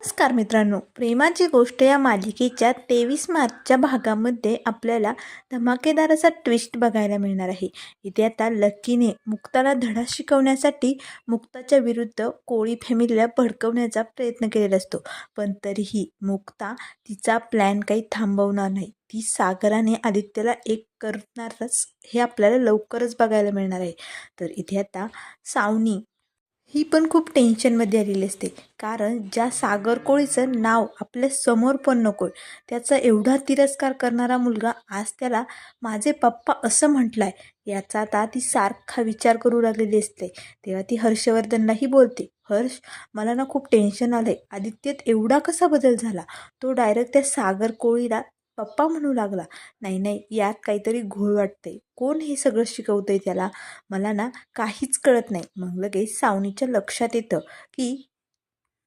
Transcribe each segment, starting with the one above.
नमस्कार मित्रांनो प्रेमाची गोष्ट या मालिकेच्या तेवीस मार्चच्या भागामध्ये आपल्याला धमाकेदार असा ट्विस्ट बघायला मिळणार आहे. इथे आता लक्कीने मुक्ताला धडा शिकवण्यासाठी मुक्ताच्या विरुद्ध कोळी फॅमिलीला भडकवण्याचा प्रयत्न केलेला असतो. पण तरीही मुक्ता तिचा प्लॅन काही थांबवणार नाही. ती सागराने आदित्यला एक करणारच हे आपल्याला लवकरच बघायला मिळणार आहे. तर इथे आता सावनी ही पण खूप टेन्शनमध्ये आलेली असते. कारण ज्या सागरकोळीचं नाव आपल्यासमोर पण नको त्याचा एवढा तिरस्कार करणारा मुलगा आज त्याला माझे पप्पा असं म्हटलं आहे याचा आता ती सारखा विचार करू लागलेली असते. तेव्हा ती हर्षवर्धनलाही बोलते हर्ष मला ना खूप टेन्शन आलं आहे आदित्यत एवढा कसा बदल झाला? तो डायरेक्ट त्या सागर कोळीला पप्पा म्हणू लागला नाही नाही यात काहीतरी घोळ वाटतंय. कोण हे सगळं शिकवतंय त्याला? मला ना काहीच कळत नाही. मग लगेच सावनीच्या लक्षात येतं की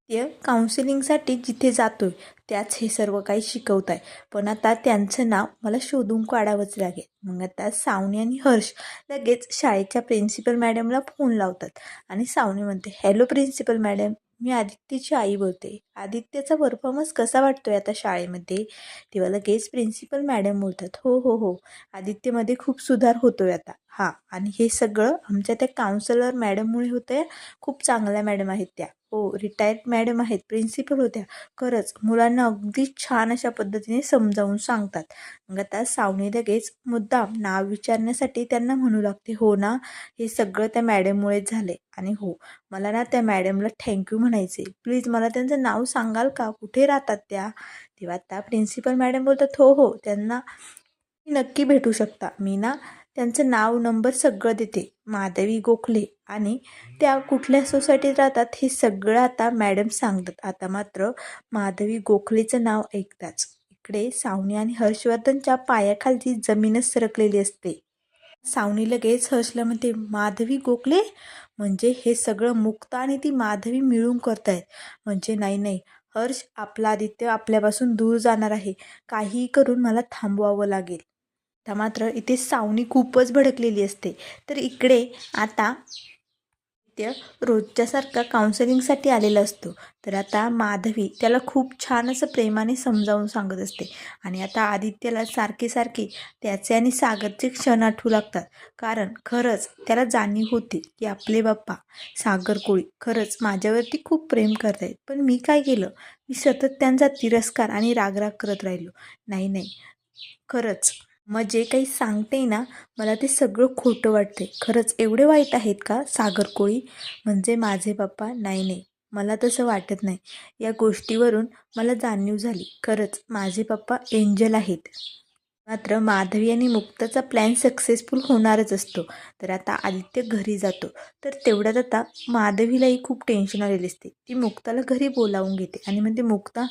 ते काउन्सिलिंगसाठी जिथे जातोय त्याच हे सर्व काही शिकवत आहे पण आता त्यांचं नाव मला शोधून काढावंच लागेल. मग आता सावनी आणि हर्ष लगेच शाळेच्या प्रिन्सिपल मॅडमला फोन लावतात आणि सावनी म्हणते हॅलो प्रिन्सिपल मॅडम. मी आदित्यची आई बोलते. आदित्यचा परफॉर्मन्स कसा वाटतोय आता शाळेमध्ये? तेव्हा लगेच प्रिन्सिपल मॅडम बोलतात. हो हो हो. आदित्यमध्ये खूप सुधार होतोय आता. हां आणि हे सगळं आमच्या त्या काउन्सिलर मॅडममुळे होतं आहे खूप चांगल्या मॅडम आहेत त्या. हो रिटायर्ड मॅडम आहेत प्रिन्सिपल होत्या. खरंच मुलांना अगदी छान अशा पद्धतीने समजावून सांगतात. मग आता सावनी लगेच मुद्दाम नाव विचारण्यासाठी त्यांना म्हणू लागते हो ना हे सगळं त्या मॅडममुळेच झाले आणि हो मला ना त्या मॅडमला थँक्यू म्हणायचे. प्लीज मला त्यांचं नाव सांगाल का? कुठे राहतात त्या? तेव्हा आता प्रिन्सिपल मॅडम बोलतात हो हो त्यांना नक्की भेटू शकता. मी ना त्यांचं नाव नंबर सगळं देते. माधवी गोखले आणि त्या कुठल्या सोसायटीत राहतात हे सगळं आता मॅडम सांगतात. आता मात्र माधवी गोखलेचं नाव ऐकताच. इकडे सावनी आणि हर्षवर्धनच्या पायाखालची जमीनच सरकलेली असते. सावनी लगेच हर्षला म्हणते माधवी गोखले? म्हणजे हे सगळं मुक्त आणि ती माधवी मिळून करतायत. म्हणजे नाही नाही. हर्ष आपला आदित्य आपल्यापासून दूर जाणार आहे. काहीही करून मला थांबवावं लागेल. आता मात्र इथे सावणी खूपच भडकलेली असते. तर इकडे आता ते रोजच्यासारखा काउन्सिलिंगसाठी आलेला असतो. तर आता माधवी त्याला खूप छान असं प्रेमाने समजावून सांगत असते. आणि आता आदित्यला सारखे सारखे त्याचे आणि सागरचे क्षण आठवू लागतात. कारण खरंच त्याला जाणीव होती की आपले बाप्पा सागर कोळी खरंच माझ्यावरती खूप प्रेम करत आहेत पण मी काय केलं? मी सतत त्यांचा तिरस्कार आणि रागराग करत राहिलो. नाही नाही. खरंच मग जे काही सांगते ना मला ते सगळं खोटं वाटते खरंच एवढे वाईट आहेत का? सागर कोळी म्हणजे माझे पप्पा नाही नाही. मला तसं वाटत नाही. या गोष्टीवरून मला जाणीव झाली. खरंच माझे पप्पा एंजल आहेत. मात्र माधवी आणि मुक्ताचा प्लॅन सक्सेसफुल होणारच असतो. तर आता आदित्य घरी जातो. तर तेवढ्यात आता माधवीलाही खूप टेन्शन आलेली असते. ती मुक्ताला घरी बोलावून घेते. आणि म्हणते मुक्ता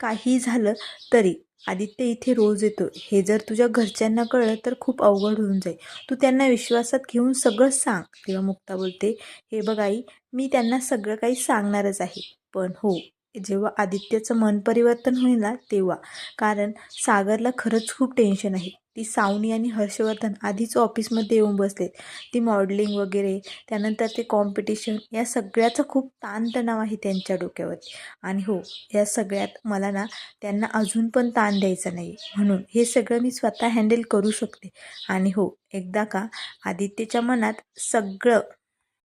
काही झालं तरी आदित्य इथे रोज येतो. हे जर तुझ्या घरच्यांना कळलं तर खूप अवघड होऊन जाईल. तू त्यांना विश्वासात घेऊन सगळं सांग. तेव्हा मुक्ता बोलते हे बघ आई मी त्यांना सगळं काही सांगणारच आहे. पण हो जेव्हा आदित्यचं मन परिवर्तन होईल ना तेव्हा. कारण सागरला खरंच खूप टेन्शन आहे. ती सावनी आणि हर्षवर्धन आधीच ऑफिसमध्ये येऊन बसलेत. ती मॉडेलिंग वगैरे त्यानंतर ते कॉम्पिटिशन या सगळ्याचं खूप ताणतणाव आहे त्यांच्या डोक्यावरती आणि हो या सगळ्यात मला ना त्यांना अजून पण ताण द्यायचा नाही. म्हणून हे सगळं मी स्वतः हँडल करू शकते. आणि हो एकदा का आदित्यच्या मनात सगळं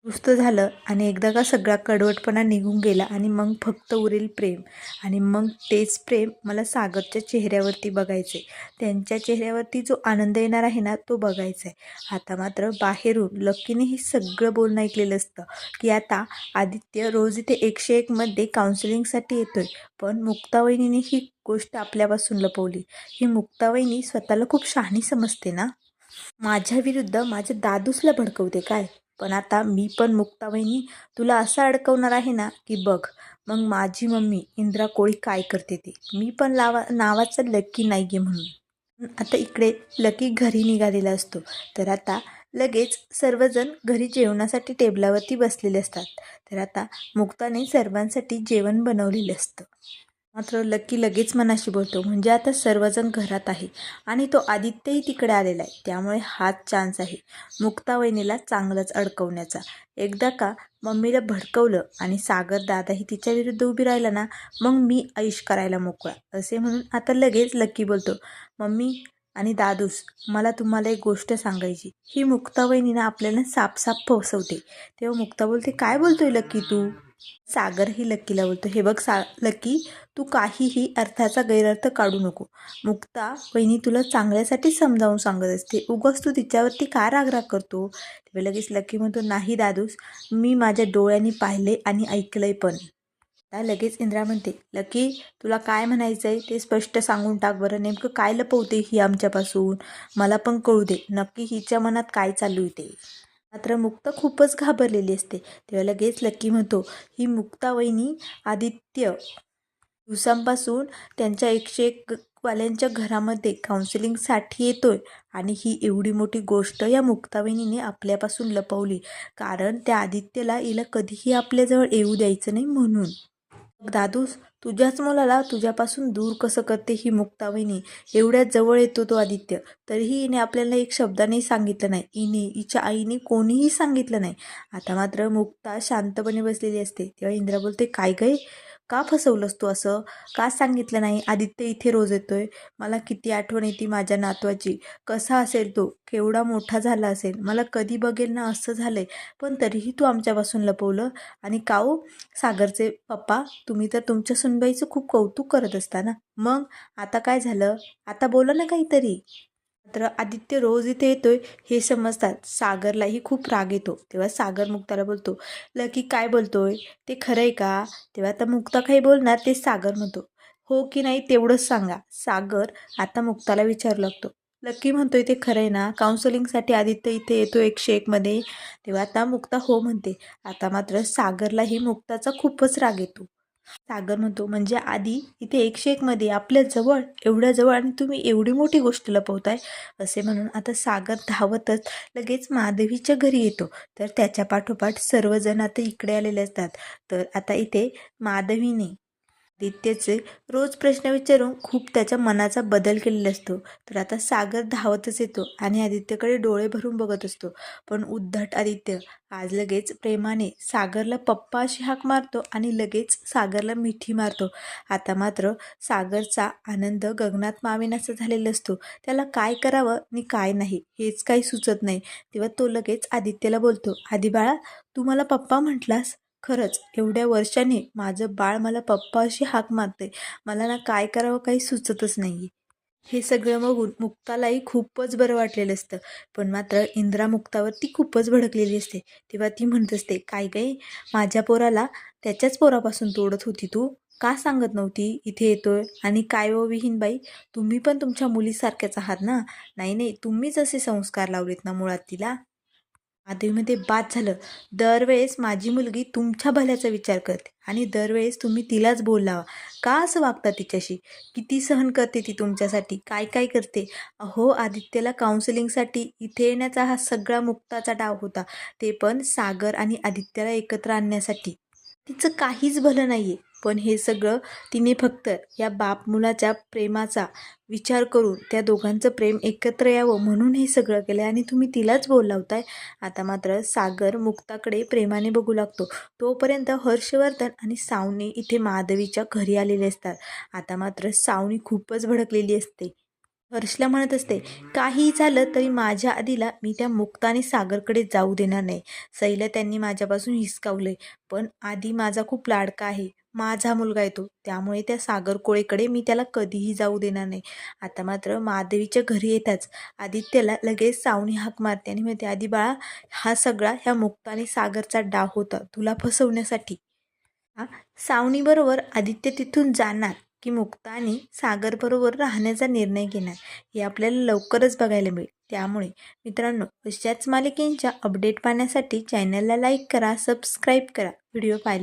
रुस्त झालं आणि एकदा का सगळा कडवटपणा निघून गेला आणि मग फक्त उरेल प्रेम. आणि मग तेच प्रेम मला सागरच्या चेहऱ्यावरती बघायचं आहे त्यांच्या चेहऱ्यावरती जो आनंद येणार आहे ना तो बघायचा आहे आता मात्र बाहेरून लक्कीने हे सगळं बोलणं ऐकलेलं असतं की आता आदित्य रोज इथे एकशे एकमध्ये काउन्सिलिंगसाठी येतो आहे पण मुक्तावहिनीने ही गोष्ट आपल्यापासून लपवली. ही मुक्तावहिनी स्वतःला खूप शहाणी समजते ना? माझ्या विरुद्ध माझ्या दादूसला भडकवते काय? पण आता मी पण मुक्तावहिनी तुला असं अडकवणार आहे ना की बघ मग माझी मम्मी इंद्रा कोळी काय करते ते? मी पण लावा नावाचं लकी नाही आहे म्हणून. आता इकडे लकी घरी निघालेला असतो. तर आता लगेच सर्वजण घरी जेवणासाठी टेबलावरती बसलेले असतात. तर आता मुक्ताने सर्वांसाठी जेवण बनवलेलं असतं. मात्र लक्की लगेच मनाशी बोलतो म्हणजे आता सर्वजण घरात आहे आणि तो आदित्यही तिकडे आलेला आहे. त्यामुळे हाच चान्स आहे मुक्ता वहिनीला चांगलंच अडकवण्याचा. एकदा का मम्मीला भडकवलं आणि सागर दादाही तिच्या विरुद्ध उभी राहिला ना मग मी ऐश करायला मोकळा असे म्हणून आता लगेच लक्की बोलतो मम्मी आणि दादूस मला तुम्हाला एक गोष्ट सांगायची. ही मुक्तावहिनीनं आपल्याला सापसाप फसवते तेव्हा मुक्ता बोलते काय बोलतोय लक्की तू? सागर ही लक्कीला बोलतो. हे बघ सा लक्की तू काहीही अर्थाचा गैरअर्थ काढू नको. मुक्ता वहिनी तुला चांगल्यासाठी समजावून सांगत असते. उगस तू तिच्यावरती का रागराग करतो? तेव्हा लगेच लक्की म्हणतो नाही दादूस मी माझ्या डोळ्यांनी पाहिले आणि ऐकलंय पण. आता लगेच इंद्रा म्हणते लकी तुला काय म्हणायचं आहे ते स्पष्ट सांगून टाक बरं. नेमकं काय लपवते ही आमच्यापासून? मला पण कळू दे. नक्की हिच्या मनात काय चालू आहे ते? मात्र मुक्ता खूपच घाबरलेली असते. तेव्हा लगेच लक्की म्हणतो ही मुक्ता वहिनी आदित्य दिवसांपासून त्यांच्या एकशे एक वाल्यांच्या घरामध्ये काउन्सिलिंगसाठी येतोय आणि ही एवढी मोठी गोष्ट या मुक्तावहिनीने आपल्यापासून लपवली. कारण त्या आदित्यला हिला कधीही आपल्याजवळ येऊ द्यायचं नाही म्हणून. दादूस तुझ्याच मुलाला तुझ्यापासून दूर कसं करते ही मुक्तावहिनी? एवढ्या जवळ येतो तो आदित्य. तरीही हिने आपल्याला एक शब्दाने सांगितलं नाही. हिने हिच्या आईने कोणीही सांगितलं नाही. आता मात्र मुक्ता शांतपणे बसलेली असते. तेव्हा इंद्रा बोलते काय काय का फसवलंस तू असं? का सांगितलं नाही? आदित्य इथे रोज येतोय. मला किती आठवण येते माझ्या नातवाची. कसा असेल तो? केवढा मोठा झाला असेल? मला कधी बघेल ना असं झालंय. पण तरीही तू आमच्यापासून लपवलं. आणि काऊ हो? सागरचे पप्पा तुम्ही तर तुमच्या सुनबाईचं खूप कौतुक करत असता ना? मग? आता काय झालं? आता बोला ना काहीतरी. मात्र आदित्य रोज इथे येतोय हे समजतात. सागरलाही खूप राग येतो. तेव्हा सागर मुक्ताला बोलतो लकी काय बोलतोय? ते खरं आहे का? तेव्हा आता मुक्ता काही बोलणार ते सागर म्हणतो हो की नाही तेवढंच सांगा. सागर आता मुक्ताला विचारू लागतो लकी म्हणतोय ते खरं आहे ना काउन्सिलिंगसाठी आदित्य इथे येतो एकशे एकमध्ये तेव्हा आता मुक्ता हो म्हणते आता मात्र सागरलाही मुक्ताचा खूपच राग येतो. सागर म्हणतो म्हणजे आधी इथे एकशे एकमध्ये आपल्या जवळ एवढ्या जवळ आणि तुम्ही एवढी मोठी गोष्ट लपवताय असे म्हणून आता सागर धावतच लगेच माधवीच्या घरी येतो. तर त्याच्या पाठोपाठ सर्वजण आता इकडे आलेले असतात. तर आता इथे माधवीने आदित्यचे रोज प्रश्न विचारून खूप त्याच्या मनाचा बदल केलेला असतो. तर आता सागर धावतच येतो आणि आदित्यकडे डोळे भरून बघत असतो. पण उद्धट आदित्य आज लगेच प्रेमाने सागरला पप्पा अशी हाक मारतो आणि लगेच सागरला मिठी मारतो. आता मात्र सागरचा आनंद गगनात माविनाचा झालेला असतो. त्याला काय करावं आणि काय नाही हेच काही सुचत नाही. तेव्हा तो लगेच आदित्यला बोलतो आधी बाळा तू मला पप्पा म्हटलास? खरंच एवढ्या वर्षाने माझं बाळ मला पप्पा अशी हाक मारते मला ना काय करावं काही सुचतच नाही हे सगळं बघून मुक्तालाही खूपच बरं वाटलेलं असतं. पण मात्र इंद्रा मुक्तावर ती खूपच भडकलेली असते. तेव्हा ती म्हणत असते काय काय माझ्या पोराला त्याच्याच पोरापासून तोडत होती तू? का सांगत नव्हती? इथे येतोय. आणि काय व विहीनबाई? तुम्ही पण तुमच्या मुलीसारख्याच आहात ना? नाही नाही तुम्हीच असे संस्कार लावलेत ना मुळात तिला? माधवीमध्ये बाद झालं. दरवेळेस माझी मुलगी तुमच्या भल्याचा विचार करते आणि दरवेळेस तुम्ही तिलाच बोल लावा का असं वागता तिच्याशी? किती सहन करते ती तुमच्यासाठी? काय काय करते? अहो आदित्यला काउन्सिलिंगसाठी इथे येण्याचा हा सगळा मुक्ताचा डाव होता. ते पण सागर आणि आदित्यला एकत्र आणण्यासाठी. तिचं काहीच भलं नाही आहे पण हे सगळं तिने फक्त या बाप मुलाच्या प्रेमाचा विचार करून त्या दोघांचं प्रेम एकत्र यावं म्हणून हे सगळं केलं आणि तुम्ही तिलाच बोलला लावताय आता मात्र सागर मुक्ताकडे प्रेमाने बघू लागतो. तोपर्यंत हर्षवर्धन आणि सावनी इथे माधवीच्या घरी आलेले असतात. आता मात्र सावनी खूपच भडकलेली असते. हर्षला म्हणत असते काही झालं तरी माझ्या आधीला मी त्या मुक्ताने सागरकडे जाऊ देणार नाही. सैला त्यांनी माझ्यापासून हिसकावलंय. पण आधी माझा खूप लाडका आहे. माझा मुलगा येतो त्यामुळे त्या सागरकोळेकडे मी त्याला कधीही जाऊ देणार नाही. आता मात्र माधवीच्या घरी येताच आदित्यला लगेच सावणी हाक मारते आणि म्हणते आधी बाळा हा सगळा ह्या मुक्ताने सागरचा डाव होता. तुला फसवण्यासाठी. हा सावनीबरोबर आदित्य तिथून जाणार की मुक्ताने सागरबरोबर राहण्याचा निर्णय घेणार हे आपल्याला लवकरच बघायला मिळेल. त्यामुळे मित्रांनो अशाच मालिकेंच्या अपडेट पाहण्यासाठी चॅनलला लाईक करा सबस्क्राईब करा. व्हिडिओ पाहिला